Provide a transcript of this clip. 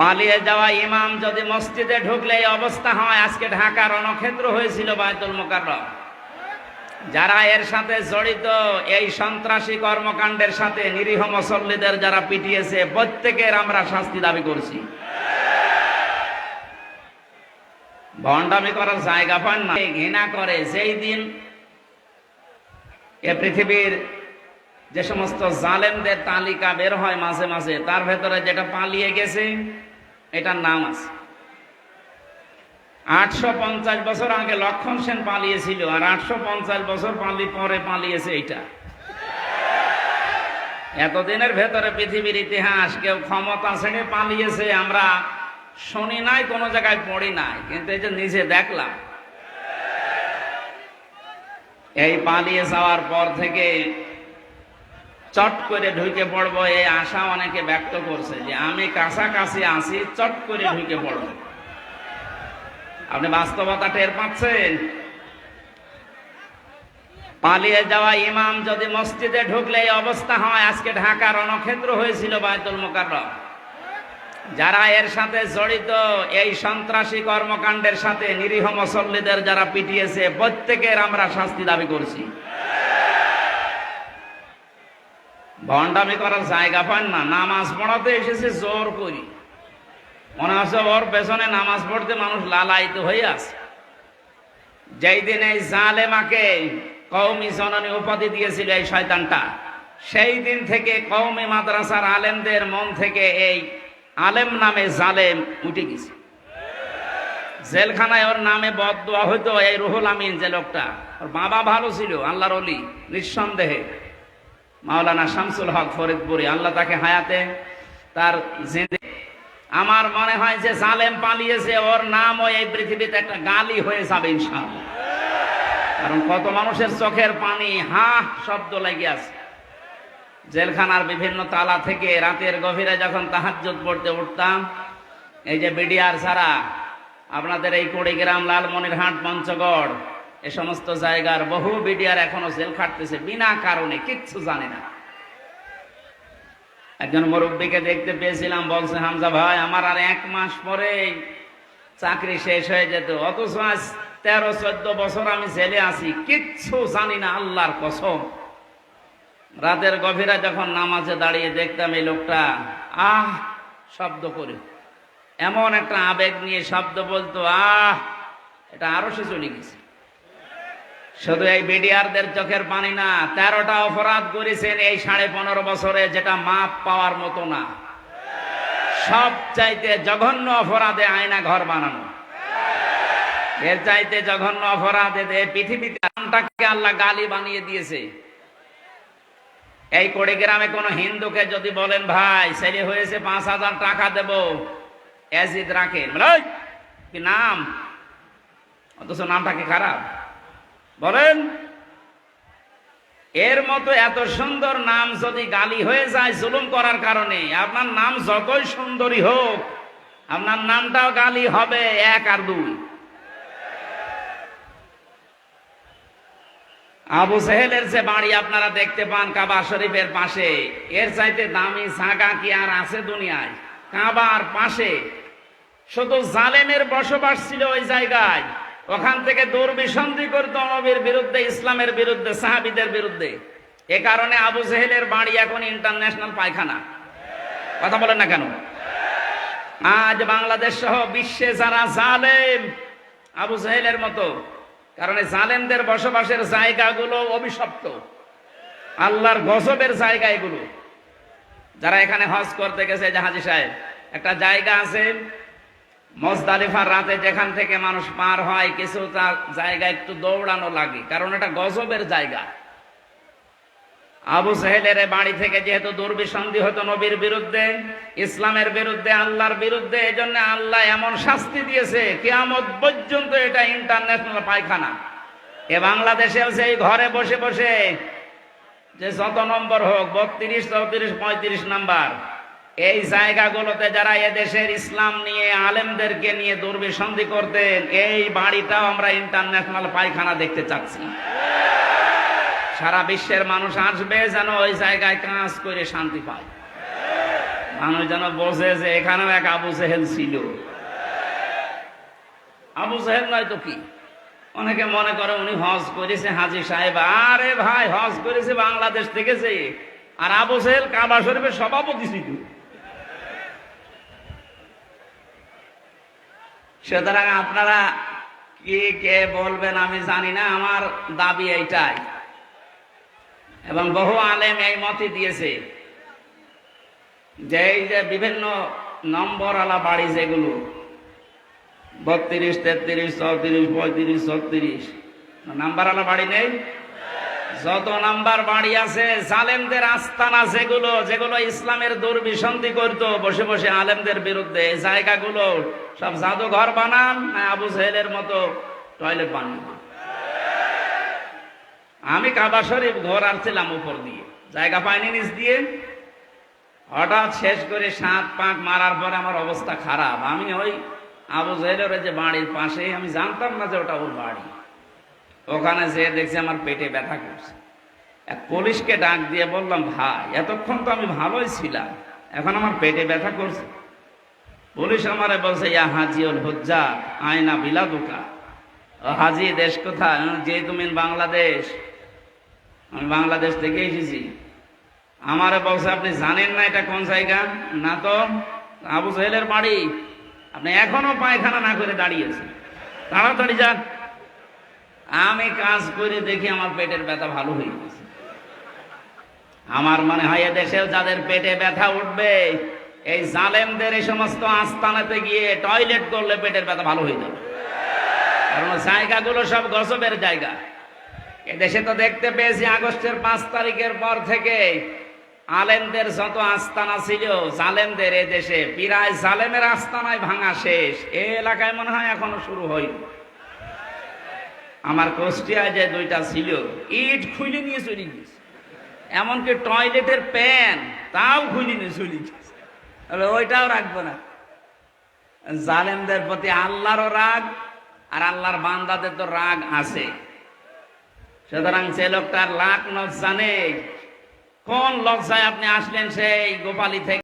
পালিয়ে যাওয়া ইমাম যদি মসজিদে ঢুকলে এই অবস্থা হয়, আজকে ঢাকা রণক্ষেত্র হয়েছিল বায়তুল মোকাররম। যারা এর সাথে জড়িত, এই সন্ত্রাসী কর্মকাণ্ডের সাথে নিরীহ মুসল্লিদের যারা পিটিয়েছে, প্রত্যেকের আমরা শাস্তি দাবি করছি। ভণ্ডামি করার জায়গা পান না। ঘৃণা করে। যেই দিন এ পৃথিবীর যে সমস্ত জালেমদের তালিকা বের হয় মাঝে মাঝে, তার ভেতরে যেটা পালিয়ে গেছে, এটার নাম আছে। আটশো পঞ্চাশ বছর আগে লক্ষণ সেন পালিয়েছিল, আর আটশো পঞ্চাশ বছর পালি, পরে পালিয়েছে এটা এতদিনের ভেতরে পৃথিবীর ইতিহাস, কেউ ক্ষমতা ছেড়ে পালিয়েছে, আমরা শুনি নাই, কোনো জায়গায় পড়ি নাই, কিন্তু এই যে নিজে দেখলাম। এই পালিয়ে যাওয়ার পর থেকে চট করে ঢুকে পড়ব, এই আশা অনেকে ব্যক্ত করছে যে আমি কাছাকাছি আছি, চট করে ঢুকে পড়ব। আপনি বাস্তবতা টের পাচ্ছেন? পালিয়ে যাওয়া ইমাম যদি মসজিদে ঢুকলে এই অবস্থা হয়, আজকে ঢাকা রণক্ষেত্র হয়েছিল বায়তুল মোকাররম। যারা এর সাথে জড়িত, এই সন্ত্রাসী কর্মকাণ্ডের সাথে নিরীহ মুসল্লিদের যারা পিটিয়েছে, প্রত্যেকের আমরা শাস্তি দাবি করছি। ভণ্ডামি করার জায়গা পান না। নামাজ পড়াতে এসেছে জোর করি। মনে হচ্ছে ওর পেছনে নামাজ পড়তে মানুষ লালায়িত হয়ে আছে। যেই দিন এই জালেমাকে কৌমি জননী উপাধি দিয়েছিল এই শয়তানটা, সেই দিন থেকে কৌমি মাদ্রাসার আলেমদের মন থেকে এই আলেম নামে জালেম উঠে গেছে। জেলখানায় ওর নামে বদ দেওয়া হইতো এই রুহুল আমিন যে লোকটা। ওর বাবা ভালো ছিল, আল্লাহর অলি নিঃসন্দেহে। মাওলানা শামসুল হক ফরিদপুরি, আল্লাহ তাকে হায়াতে তার জিন্দে আমার মনে হয় যে জালেম পালিয়েছে, ওর নাম ওই এই পৃথিবীতে একটা গালি হয়ে যাবে ইনশাআল্লাহ। কারণ কত মানুষের চোখের পানি, হা, শব্দ লেগে আছে। জেলখানার বিভিন্ন তালা থেকে রাতের গভীরে যখন তাহাজ্জুদ পড়তে উঠতাম, এই যে বিডিআর ছাড়া আপনাদের এই কুড়িগ্রাম, লালমনিরহাট, পঞ্চগড় এ সমস্ত জায়গার বহু বিডিআর এখনও জেল খাটতেছে, বিনা কারণে, কিচ্ছু জানে না। একজন মুরব্বীকে দেখতে পেয়েছিলাম, বলছে, হামজা ভাই, আমার আর এক মাস পরে চাকরি শেষ হয়ে যেত, অথচ আজ তেরো, চোদ্দ বছর আমি জেলে আছি, কিচ্ছু জানি না আল্লাহর কসম। রাতের গভীরা যখন নামাজে দাঁড়িয়ে দেখতাম এই লোকটা, আহ, শব্দ করে। এমন একটা আবেগ নিয়ে শব্দ বলতো, আহ, এটা আরও সে চলে গেছে। শুধু এই বিডিআরদের চোখের পানি না, তেরোটা অপরাধ করেছেন এই সাড়ে পনেরো বছরে যেটা মাপ পাওয়ার মতো না। সব চাইতে জঘন্য অপরাধে আয়না ঘর বানানো। এর চাইতে জঘন্য অপরাধে পৃথিবীতে নামটাকে আল্লাহ গালি বানিয়ে দিয়েছে। এই কোড়িগ্রামে কোনো হিন্দুকে যদি বলেন, ভাই, ছেলে হয়েছে, পাঁচ হাজার টাকা দেব অ্যাজিদ রাখেন। কি নাম? অথচ নামটা কি খারাপ? বলেন, এর মতো এত সুন্দর নাম যদি গালি হয়ে যায় জুলুম করার কারণে, আপনার নাম যতই সুন্দরী হোক, আপনার নামটাও গালি হবে এক আর দুই। আবু সেহেলের যে বাড়ি আপনারা দেখতে পান কাবা শরীফের পাশে, এর চাইতে দামি জাগা কি আর আছে দুনিয়ায়? কাবার পাশে। শুধু জালেমের বসবাস ছিল ওই জায়গায়। ওখান থেকে দুর্বিসন্ধি করতো নবীর বিরুদ্ধে, ইসলামের বিরুদ্ধে, সাহাবিদের বিরুদ্ধে। এ কারণে আবু সেহেলের বাড়ি এখন ইন্টারন্যাশনাল পায়খানা। কথা বলেন না কেন? আজ বাংলাদেশ সহ বিশ্বে যারা জালেম, আবু সেহেলের মতো, কারণ জালেমদের বসবাসের জায়গাগুলো অভিশপ্ত। আল্লাহর গজবের জায়গা এগুলো। যারা এখানে হজ করতে গেছে জাহাজি সাহেব, একটা জায়গা আছে মজদালিফার রাতে যেখান থেকে মানুষ পার হয় কিছু জায়গা একটু দৌড়ানো লাগে, কারণ এটা গজবের জায়গা। আবু সাহেলের বাড়ি থেকে যেহেতু দুর্বিসন্ধি হতো নবীর বিরুদ্ধে, ইসলামের বিরুদ্ধে, আল্লাহর বিরুদ্ধে এই জন্য আল্লাহ এমন শাস্তি দিয়েছে, কেয়ামত পর্যন্ত এটা ইন্টারন্যাশনাল পায়খানা। এ বাংলাদেশেও সেই ঘরে বসে বসে, যে যত নম্বর হোক, বত্রিশ, চৌত্রিশ, পঁয়ত্রিশ নাম্বার এই জায়গাগুলোতে যারা এদেশের ইসলাম নিয়ে, আলেমদেরকে নিয়ে দুর্বিসন্ধি করতেন, এই বাড়িটাও আমরা ইন্টারন্যাশনাল পায়খানা দেখতে চাচ্ছি। সারা বিশ্বের মানুষ আসবে যেন ওই জায়গায় কাজ করে শান্তি পায়। মানুষ যেন বসে যে এখানেও এক আবু সেহেল ছিল। আবু সাহেব নয় তো কি? অনেকে মনে করে উনি হজ করেছে হাজি সাহেব। আরে ভাই, হজ করেছে বাংলাদেশ থেকে সে আর আবু সাহেব কাবা শরীফের সভাপতি ছিল। সুতরাং আপনারা কি, কে বলবেন আমি জানি না, আমার দাবি এইটাই। এবং বহু আলেম এই মতই দিয়েছে যে এই যে বিভিন্ন নম্বরওয়ালা বাড়ি যেগুলো, বত্রিশ, তেত্রিশ, চৌত্রিশ, পঁয়ত্রিশ, ছত্রিশ, নাম্বারওয়ালা বাড়ি নেই। যত নাম্বার বাড়ি আছে, জালেমদের আস্তানা যেগুলো যেগুলো ইসলামের দুর্বিসন্ধি করতো, বসে বসে আলেমদের বিরুদ্ধে এই জায়গাগুলো সব জাদুঘর বানান, না আবু সাহেলের মতো টয়লেট বানান। আমি কাবা শরীফ ঘর আসছিলাম উপর দিয়ে। জায়গা পাইনি নিচ দিয়ে। হঠাৎ শেষ করে সাত পাক মারার পরে আমার অবস্থা খারাপ। আমি ওই আবু জাহেলের যে বাড়ির পাশে আমি জানতাম না যে ওটা ওর বাড়ি। ওখানে যেয়ে দেখছি আমার পেটে ব্যথা করছে। এক পুলিশকে ডাক দিয়ে বললাম, ভাই, এতক্ষণ তো আমি ভালোই ছিলাম, এখন আমার পেটে ব্যথা করছে। পুলিশ আমারে বলছে, ইয়া হাজিউল হজ্জা, আয়না বিলা বিলাদুকা। ও হাজি, দেশ কোথায়? যে তুমি বাংলাদেশ, আমি বাংলাদেশ থেকে এসেছি। আমারে বলছে, আপনি জানেন না এটা কোন জায়গা? না তো, আবু সাহেলের বাড়ি। আপনি এখনও পায়খানা না করে দাঁড়িয়েছেন। তাড়াতাড়ি যান। আমি কাজ করে দেখি আমার পেটের ব্যথা ভালো হয়ে গেছে। আমার মনে হয় এদেশেও যাদের পেটে ব্যথা উঠবে, এই জালেমদের এই সমস্ত আস্তানাতে গিয়ে টয়লেট করলে পেটের ব্যথা ভালো হয়ে যাবে। কারণ জায়গাগুলো সব গসবের জায়গা। এদেশে তো দেখতে পেয়েছি আগস্টের পাঁচ তারিখের পর থেকে আলেমদের যত আস্তানা ছিল, জালেমদের এ দেশে প্রায় জালেমের আস্তানায় ভাঙা শেষ। এ এলাকায় মনে হয় এখনও শুরু হয়নি। আমার কোষ্টিয়ায় যে দুইটা ছিল। ইট খুলে নিয়ে চলে গেছে। এমনকি টয়লেটের প্যান, তাও খুলে নিয়ে চলে গেছে। ওইটাও রাখব না। জালেমদের প্রতি আল্লাহরও রাগ, আর আল্লাহর বান্দাদের তো রাগ আছে। সুতরাং সে লোকটার লাখ লজ্জা নেই কোন লজ্জায় আপনি আসলেন সেই গোপালী থেকে?